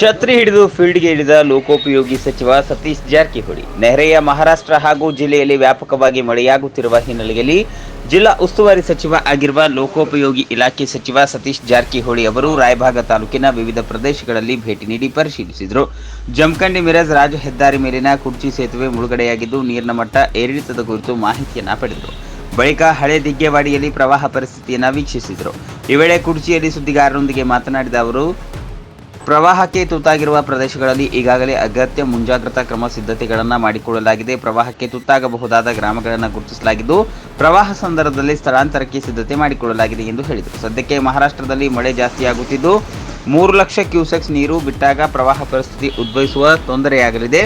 ಛತ್ರಿ ಹಿಡಿದು ಫೀಲ್ಡ್ಗೆ ಇಳಿದ ಲೋಕೋಪಯೋಗಿ ಸಚಿವ ಸತೀಶ್ ಜಾರಕಿಹೊಳಿ ನೆಹರೆಯ ಮಹಾರಾಷ್ಟ್ರ ಹಾಗೂ ಜಿಲ್ಲೆಯಲ್ಲಿ ವ್ಯಾಪಕವಾಗಿ ಮಳೆಯಾಗುತ್ತಿರುವ ಹಿನ್ನೆಲೆಯಲ್ಲಿ ಜಿಲ್ಲಾ ಉಸ್ತುವಾರಿ ಸಚಿವ ಆಗಿರುವ ಲೋಕೋಪಯೋಗಿ ಇಲಾಖೆ ಸಚಿವ ಸತೀಶ್ ಜಾರಕಿಹೊಳಿ ಅವರು ರಾಯಭಾಗ ತಾಲೂಕಿನ ವಿವಿಧ ಪ್ರದೇಶಗಳಲ್ಲಿ ಭೇಟಿ ನೀಡಿ ಪರಿಶೀಲಿಸಿದರು. ಜಮಖಂಡಿ ಮಿರಜ್ ರಾಜ ಹೆದ್ದಾರಿ ಮೇಲಿನ ಕುರ್ಚಿ ಸೇತುವೆ ಮುಳುಗಡೆಯಾಗಿದ್ದು, ನೀರಿನ ಮಟ್ಟ ಏರಿಳಿತದ ಕುರಿತು ಮಾಹಿತಿಯನ್ನು ಪಡೆದರು. ಬಳಿಕ ಹಳೆ ದಿಗ್ಗೇವಾಡಿಯಲ್ಲಿ ಪ್ರವಾಹ ಪರಿಸ್ಥಿತಿಯನ್ನು ವೀಕ್ಷಿಸಿದರು. ಈ ವೇಳೆ ಕುರ್ಚಿಯಲ್ಲಿ ಸುದ್ದಿಗಾರರೊಂದಿಗೆ ಮಾತನಾಡಿದ ಅವರು ಪ್ರವಾಹಕ್ಕೆ ತುತ್ತಾಗಿರುವ ಪ್ರದೇಶಗಳಲ್ಲಿ ಈಗಾಗಲೇ ಅಗತ್ಯ ಮುಂಜಾಗ್ರತಾ ಕ್ರಮ ಸಿದ್ಧತೆಗಳನ್ನು ಮಾಡಿಕೊಳ್ಳಲಾಗಿದೆ. ಪ್ರವಾಹಕ್ಕೆ ತುತ್ತಾಗಬಹುದಾದ ಗ್ರಾಮಗಳನ್ನು ಗುರುತಿಸಲಾಗಿದ್ದು, ಪ್ರವಾಹ ಸಂದರ್ಭದಲ್ಲಿ ಸ್ಥಳಾಂತರಕ್ಕೆ ಸಿದ್ಧತೆ ಮಾಡಿಕೊಳ್ಳಲಾಗಿದೆ ಎಂದು ಹೇಳಿದರು. ಸದ್ಯಕ್ಕೆ ಮಹಾರಾಷ್ಟ್ರದಲ್ಲಿ ಮಳೆ ಜಾಸ್ತಿಯಾಗುತ್ತಿದ್ದು ಮೂರು ಲಕ್ಷ ಕ್ಯೂಸೆಕ್ಸ್ ನೀರು ಬಿಟ್ಟಾಗ ಪ್ರವಾಹ ಪರಿಸ್ಥಿತಿ ಉದ್ಭವಿಸುವ ತೊಂದರೆಯಾಗಲಿದೆ.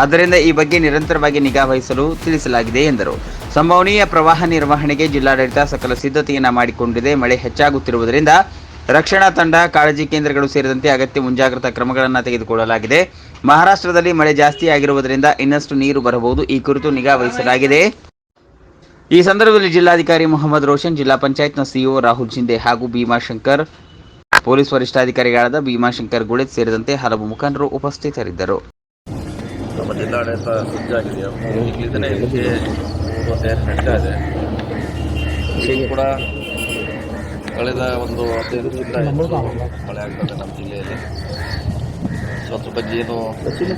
ಆದ್ದರಿಂದ ಈ ಬಗ್ಗೆ ನಿರಂತರವಾಗಿ ನಿಗಾ ವಹಿಸಲು ತಿಳಿಸಲಾಗಿದೆ ಎಂದರು. ಸಂಭವನೀಯ ಪ್ರವಾಹ ನಿರ್ವಹಣೆಗೆ ಜಿಲ್ಲಾಡಳಿತ ಸಕಲ ಸಿದ್ಧತೆಯನ್ನು ಮಾಡಿಕೊಂಡಿದೆ. ಮಳೆ ಹೆಚ್ಚಾಗುತ್ತಿರುವುದರಿಂದ ರಕ್ಷಣಾ ತಂಡ, ಕಾಳಜಿ ಕೇಂದ್ರಗಳು ಸೇರಿದಂತೆ ಅಗತ್ಯ ಮುಂಜಾಗ್ರತಾ ಕ್ರಮಗಳನ್ನು ತೆಗೆದುಕೊಳ್ಳಲಾಗಿದೆ. ಮಹಾರಾಷ್ಟ್ರದಲ್ಲಿ ಮಳೆ ಜಾಸ್ತಿ ಆಗಿರುವುದರಿಂದ ಇನ್ನಷ್ಟು ನೀರು ಬರಬಹುದು. ಈ ಕುರಿತು ನಿಗಾ ವಹಿಸಲಾಗಿದೆ. ಈ ಸಂದರ್ಭದಲ್ಲಿ ಜಿಲ್ಲಾಧಿಕಾರಿ ಮೊಹಮ್ಮದ್ ರೋಷನ್, ಜಿಲ್ಲಾ ಪಂಚಾಯತ್ನ ಸಿಇಒ ರಾಹುಲ್ ಶಿಂದೆ ಹಾಗೂ ಭೀಮಾಶಂಕರ್ ಪೊಲೀಸ್ ವರಿಷ್ಠಾಧಿಕಾರಿಗಳಾದ ಭೀಮಾಶಂಕರ್ ಗುಳೆತ್ ಸೇರಿದಂತೆ ಹಲವು ಮುಖಂಡರು ಉಪಸ್ಥಿತರಿದ್ದರು. ಕೂಡ ಕಳೆದ ಒಂದು ಹದಿನೈದು ದಿನ ಮಳೆ ಆಗ್ತದೆ ನಮ್ಮ ಜಿಲ್ಲೆಯಲ್ಲಿ. ಸೊ ಅದ್ರ ಬಗ್ಗೆ ಏನು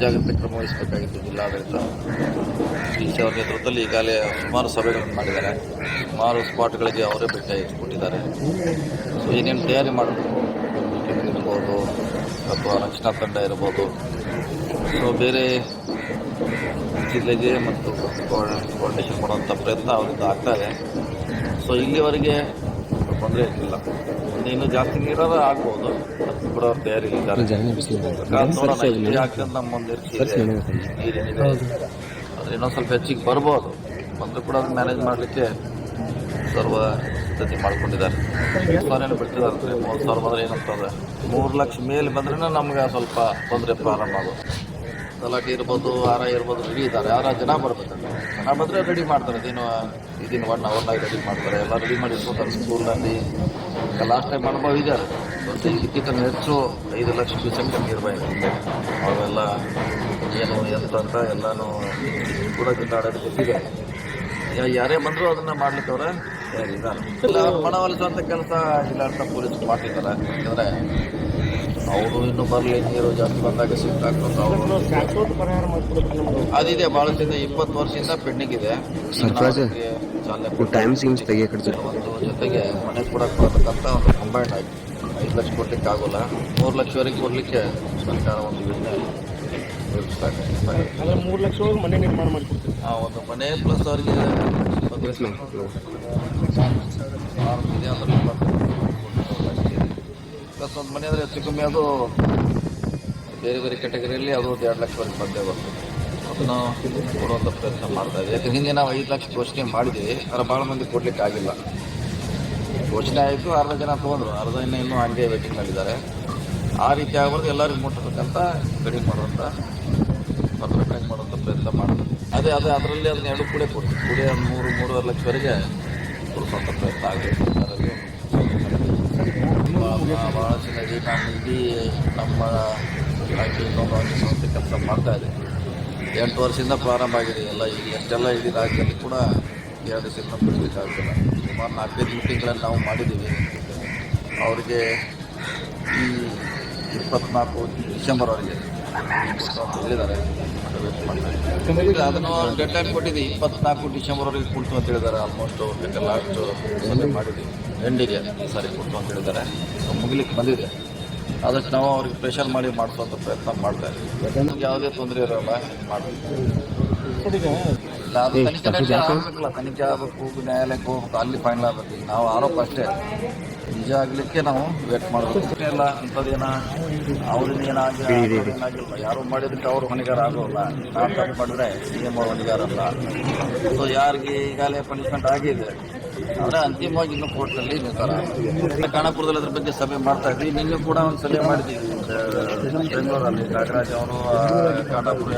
ಜಾಗೃತಿ ಕ್ರಮ ವಹಿಸಬೇಕಾಗಿತ್ತು ಜಿಲ್ಲಾಡಳಿತ? ಡಿ ಅವರ ನೇತೃತ್ವದಲ್ಲಿ ಈಗಾಗಲೇ ಸುಮಾರು ಸಭೆಗಳನ್ನು ಮಾಡಿದ್ದಾರೆ. ಸುಮಾರು ಸ್ಪಾಟ್ಗಳಿಗೆ ಅವರೇ ಭೇಟಿ ಕೊಟ್ಟಿದ್ದಾರೆ ಸೊ ಏನೇನು ತಯಾರಿ ಮಾಡಬೇಕು? ಇರ್ಬೋದು ಅಥವಾ ರಕ್ಷಣಾ ತಂಡ ಇರ್ಬೋದು. ಸೊ ಬೇರೆ ಜಿಲ್ಲೆಗೆ ಮತ್ತು ಕೋಆರ್ಡಿನೇಷನ್ ಕೊಡುವಂಥ ಪ್ರಯತ್ನ ಅವರಿಂದ ಆಗ್ತಾ ಇದೆ. ಸೊ ಇಲ್ಲಿವರೆಗೆ ತೊಂದರೆ ಇಲ್ಲ. ಮುಂದೆ ಇನ್ನೂ ಜಾಸ್ತಿ ನೀರಾದ್ರೆ ಆಗ್ಬೋದು. ಬಿಡೋರು ಕೂಡ ಅವ್ರ ತಯಾರಿ ಇದ್ದಾರೆ ಕಾದ್ ನೋಡೋಣ ಆಗ್ತದೆ ನಮ್ಮ ಮುಂದೆ ನೀರೇನಿದೆ. ಆದರೆ ಇನ್ನೊಂದು ಸ್ವಲ್ಪ ಹೆಚ್ಚಿಗೆ ಬರ್ಬೋದು. ಬಂದರೂ ಕೂಡ ಅದನ್ನ ಮ್ಯಾನೇಜ್ ಮಾಡಲಿಕ್ಕೆ ಸರ್ವ ಸಿದ್ಧತೆ ಮಾಡ್ಕೊಂಡಿದ್ದಾರೆ. ಸಾವಿರ ಬಿಡ್ತಿದ್ದಾರೆ. ಅಂದರೆ ಮೂರು ಸಾವಿರ ಬಂದರೆ ಏನಂತಂದ್ರೆ ಮೂರು ಲಕ್ಷ ಮೇಲೆ ಬಂದ್ರೆ ನಮ್ಗೆ ಸ್ವಲ್ಪ ತೊಂದರೆ ಪ್ರಾರಂಭ ಆಗೋದು ತಲಾಟಿ ಇರ್ಬೋದು ಆರ ಇರ್ಬೋದು ರೆಡಿ ಇದ್ದಾರೆ. ಯಾರ ಜನ ಬರ್ಬೇಕಲ್ಲ ಜನ ಬಂದರೆ ರೆಡಿ ಮಾಡ್ತಾರೆ. ಅದೇನು ಇದನ್ನು ಒನ್ ಅವರ್ನಾಗ ರೆಡಿ ಮಾಡ್ತಾರೆ. ಎಲ್ಲ ರೆಡಿ ಮಾಡಿ ಇಟ್ಕೊತಾರೆ ಸ್ಕೂಲ್ನಲ್ಲಿ ಲಾಸ್ಟ್ ಟೈಮ್ ಅನುಭವ ಇದ್ದಾರೆ ಮತ್ತು ಇದಕ್ಕಿಂತ ಹೆಚ್ಚು ಐದು ಲಕ್ಷ ಕ್ಯೂಸೆಕ್ ನೀರು ಇರಬೇಕು ಏನು, ಎಂತ ಅಂತ ಎಲ್ಲನೂ ಕೂಡ ಜಿಲ್ಲಾಡಳಿತ ಗೊತ್ತಿದೆ. ಯಾರೇ ಬಂದರೂ ಅದನ್ನು ಮಾಡ್ಲಿಕ್ಕೆ ಅವರ ತಯಾರಿದ್ದಾರೆ. ಎಲ್ಲ ಮನವೊಲಿಸುವಂಥ ಕೆಲಸ ಜಿಲ್ಲಾಡಳಿತ ಪೊಲೀಸ್ ಮಾಡ್ತಿದ್ದಾರೆ. ಯಾಕಂದರೆ ಅವರು ಇನ್ನೂ ಬರಲಿ ನೀರು ಜಾಸ್ತಿ ಬಂದಾಗ ಸಿಕ್ಕಾಕೊಂಡು ಅವರು. ಅದಿದೆ ಭಾಳ ದಿನ ಇಪ್ಪತ್ತು ವರ್ಷದಿಂದ ಪೆಂಡಿಂಗ್ ಇದೆ. ಟೈಮ್ ಸಿಮ್ಸ್ ತೆಗಿಯಕ್ಕೆ ಒಂದು ಜೊತೆಗೆ ಮನೆ ಕೊಡಕ್ಕೆ ಬರಬೇಕಂತ ಒಂದು ಕಂಬೈಂಡ್ ಆಗಿ ಐದು ಲಕ್ಷ ಕೊಡ್ಲಿಕ್ಕೆ ಆಗೋಲ್ಲ. ಮೂರು ಲಕ್ಷವರೆಗೆ ಕೊಡಲಿಕ್ಕೆ ಸರ್ಕಾರ ಒಂದು ಯೋಜನೆ ಮೂರು ಲಕ್ಷ ಒಳಗೆ ಮನೆ ನಿರ್ಮಾಣ ಮಾಡಿಕೊಡ್ತೀವಿ ಆ ಒಂದು ಮನೆ ಪ್ಲಸ್ ಅವರಿಗೆ ಒಂದು ಮನೆ ಅಂದರೆ ಹೆಚ್ಚು ಕಮ್ಮಿ ಅದು ಬೇರೆ ಬೇರೆ ಕೆಟಗರಿಯಲ್ಲಿ ಅದು ಒಂದು ಎರಡು ಲಕ್ಷವರೆಗೆ ಬಂದೇ ಬರ್ತದೆ. ನಾವು ಕೊಡುವಂಥ ಪ್ರಯತ್ನ ಮಾಡ್ತಾ ಇದ್ದೀವಿ. ಯಾಕಂದ್ರೆ ಹಿಂದೆ ನಾವು ಐದು ಲಕ್ಷ ಘೋಷಣೆ ಮಾಡಿದ್ವಿ ಅದರ ಭಾಳ ಮಂದಿ ಕೊಡಲಿಕ್ಕೆ ಆಗಿಲ್ಲ. ಘೋಷಣೆ ಆಯಿತು, ಅರ್ಧ ಜನ ತೊಗೊಂಡ್ರು. ಅರ್ಧ ಜನ ಇನ್ನೂ ಹಂಗೆ ಮಾಡಿದ್ದಾರೆ ಆ ರೀತಿ ಆಗಬಾರ್ದು, ಎಲ್ಲರಿಗೂ ಮುಟ್ಟಬೇಕಂತ ಕಡಿಮೆ ಮಾಡುವಂಥ ಕಡಿಮೆ ಮಾಡುವಂಥ ಪ್ರಯತ್ನ ಮಾಡ್ತೀವಿ. ಅದೇ ಅದೇ, ಅದರಲ್ಲಿ ಅದನ್ನ ಎರಡು ಕೂಡ ಕೊಡ್ತೀವಿ. ಕೂಡ ಮೂರು, ಮೂರುವರೆ ಲಕ್ಷವರೆಗೆ ಕೊಡಿಸುವಂಥ ಪ್ರಯತ್ನ ಆಗಬೇಕು. ಅದರಲ್ಲಿ ಭಾಳ ನಾನು ಇಡೀ ನಮ್ಮ ರಾಜ್ಯ ಸಂಸ್ಥೆ ಕೆಲಸ ಮಾಡ್ತಾ ಇದೆ ಎಂಟು ವರ್ಷದಿಂದ ಪ್ರಾರಂಭ ಆಗಿದೆ ಎಲ್ಲ ಈಗ ಎಷ್ಟೆಲ್ಲ ಇಡೀ ರಾಜ್ಯದಲ್ಲಿ ಕೂಡ ಎರಡು ಸಿನಿಮಾ ಬಿಡಲಿಕ್ಕಾಗ್ತಿಲ್ಲ ಸುಮಾರು ನಾಲ್ಕೈದು ಮೀಟಿಂಗ್ಗಳನ್ನು ನಾವು ಮಾಡಿದ್ದೀವಿ ಅವರಿಗೆ ಈ ಇಪ್ಪತ್ನಾಲ್ಕು ಡಿಸೆಂಬರ್ವರೆಗೆ ಹೇಳಿದ್ದಾರೆ ಅದನ್ನು ಡೆಡ್ ಲೈನ್ ಕೊಟ್ಟಿದ್ದೀವಿ ಇಪ್ಪತ್ನಾಲ್ಕು ಡಿಸೆಂಬರ್ವರೆಗೆ ಕುಳಿತು ಅಂತ ಹೇಳಿದ್ದಾರೆ ಆಲ್ಮೋಸ್ಟ್ ಲಾಸ್ಟ್ ಸಭೆ ಮಾಡಿದ್ದೀವಿ ಎಂಡಿಗೆ ಈ ಸಾರಿ ಕೊಟ್ಟು ಅಂತ ಹೇಳಿದ್ದಾರೆ. ಮುಗಿಲಿಕ್ಕೆ ಬಂದಿದೆ. ಆದಷ್ಟು ನಾವು ಅವ್ರಿಗೆ ಪ್ರೆಷರ್ ಮಾಡಿ ಮಾಡಿಸುವಂಥ ಪ್ರಯತ್ನ ಮಾಡ್ತಾ ಇದ್ದೀವಿ. ನಮ್ಗೆ ಯಾವುದೇ ತೊಂದರೆ ಇರೋಲ್ಲ ಮಾಡಬೇಕು ತನಿಖೆ ನಡೆಸಿ ಆಗ್ಬೇಕಲ್ಲ ತನಿಖೆ ಆಗಬೇಕು ನ್ಯಾಯಾಲಯಕ್ಕೆ ಹೋಗ್ಬೇಕು ಅಲ್ಲಿ ಫೈನಲ್ ಆಗಬೇಕು. ನಾವು ಆರೋಪ ಅಷ್ಟೇ. ನಿಜ ಆಗಲಿಕ್ಕೆ ನಾವು ವೇಟ್ ಮಾಡಬೇಕು. ಇಲ್ಲ ಅಂಥದ್ದೇನ ಏನಾಗಿಲ್ಲ ಯಾರು ಮಾಡಿದಕ್ಕೆ ಅವ್ರು ಹೊಣೆಗಾರ ಆಗೋಲ್ಲ. ನಾವು ತಪ್ಪು ಮಾಡಿದ್ರೆ ಸಿ ಎಂ ಅವ್ರು ಹೊಣೆಗಾರ ಅಲ್ಲ. ಸೊ ಯಾರಿಗೆ ಈಗಾಗಲೇ ಪನಿಷ್ಮೆಂಟ್ ಆಗಿದೆ? ಆದರೆ ಅಂತಿಮವಾಗಿ ಇನ್ನೂ ಕೋರ್ಟ್ನಲ್ಲಿ ನಿರ್ಧಾರ. ಖಾನಾಪುರದಲ್ಲಿ ಅದ್ರ ಬಗ್ಗೆ ಸಭೆ ಮಾಡ್ತಾ ಇದ್ವಿ ನಿನ್ನೆ ಕೂಡ ಒಂದು ಸಭೆ ಮಾಡಿದ್ದೀವಿ ಬೆಂಗಳೂರಲ್ಲಿ ನಾಗರಾಜ್ ಅವರು ಖಾನಾಪುರ